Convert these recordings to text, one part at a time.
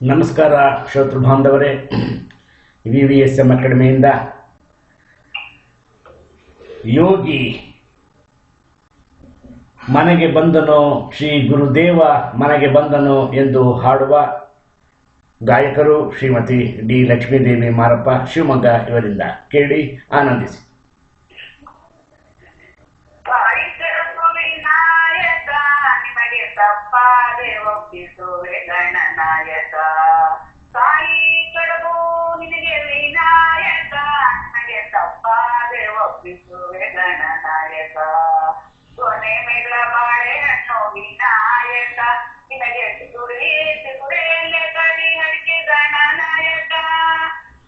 ನಮಸ್ಕಾರ ಶ್ರೋತೃ ಬಾಂಧವರೇ. ವಿ ವಿ ಎಸ್ ಎಂ ಅಕಾಡೆಮಿಯಿಂದ ಯೋಗಿ ಮನೆಗೆ ಬಂದನು, ಶ್ರೀ ಗುರುದೇವ ಮನೆಗೆ ಬಂದನು ಎಂದು ಹಾಡುವ ಗಾಯಕರು ಶ್ರೀಮತಿ ಡಿ ಲಕ್ಷ್ಮೀದೇವಿ ಮಾರಪ್ಪ, ಶಿವಮೊಗ್ಗ ಇವರಿಂದ ಕೇಳಿ ಆನಂದಿಸಿ. ತಪ್ಪಾದೆ ಒಪ್ಪಿಸುವೆ ಗಣನಾಯಕ ತಾಯಿ ಕಡಬು ನಿನಗೆ ವಿನಾಯಕ. ನನಗೆ ತಪ್ಪಾದೆ ಒಪ್ಪಿಸುವೆ ಗಣನಾಯಕ ಕೊನೆ ಮೇಲ ಬಾಳೆಹಣ್ಣು ವಿನಾಯಕ. ನಿನಗೆ ಸಿಗುರಿ ಸಿಗುರೆಯಲ್ಲೇ ಕರಿ ಹಡಿಕೆ ಗಣನಾಯಕ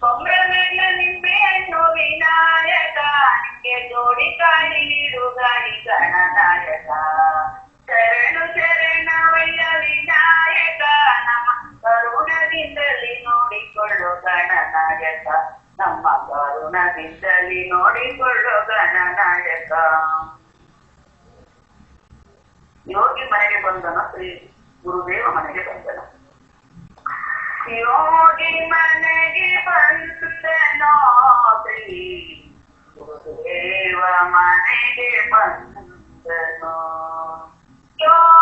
ಕೊಮ್ರ ಮೇಲ ನಿಂಬೆ ಹಣ್ಣು ವಿನಾಯಕ. ನಿಂಗೆ ಜೋಡಿ ಕಾಳಿ ನೀಡು ಗಾಳಿ ಗಣನಾಯಕ. ಕರುಣದಿಂದಲೇ ನೋಡಿಕೊಳ್ಳು ಗಣನಾಯಕ ಯೋಗಿ ಮನೆಗೆ ಬಂದನು ಶ್ರೀ ಗುರುದೇವ ಮನೆಗೆ ಬಂದನು ಯೋಗಿ ಮನೆಗೆ ಬಂದನೋ ಶ್ರೀ ಗುರುದೇವ ಮನೆಗೆ ಬಂದನು ಯೋಗಿ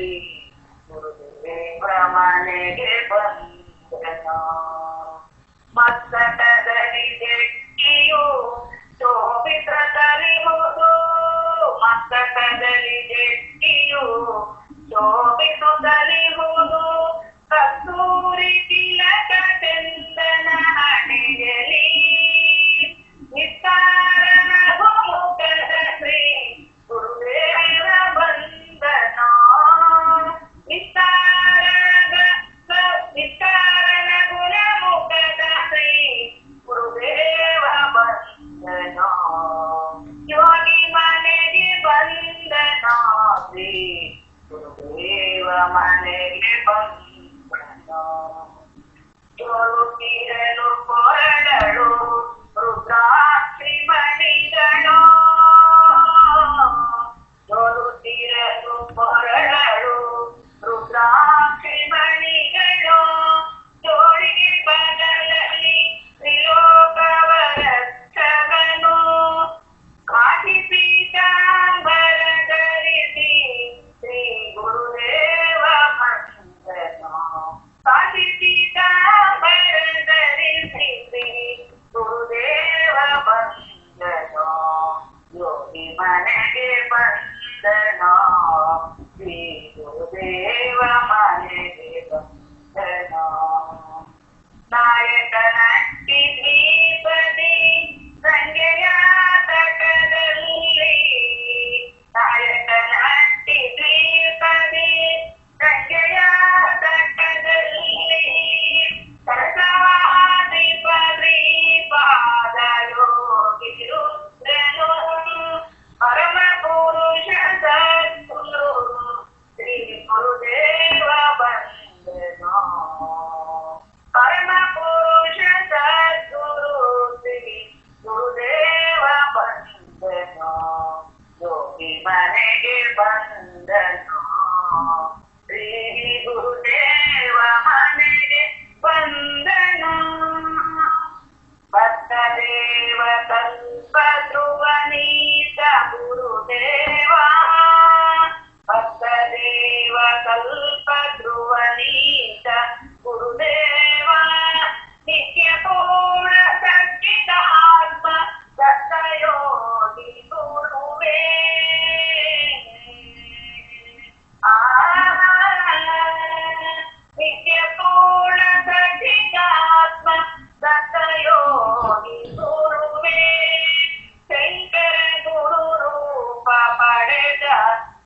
ಶ್ರೀ ಗುರುದೇವ ಮನೆಗೆ ಬಂದನೋ ಮತ್ತ Grazie. learn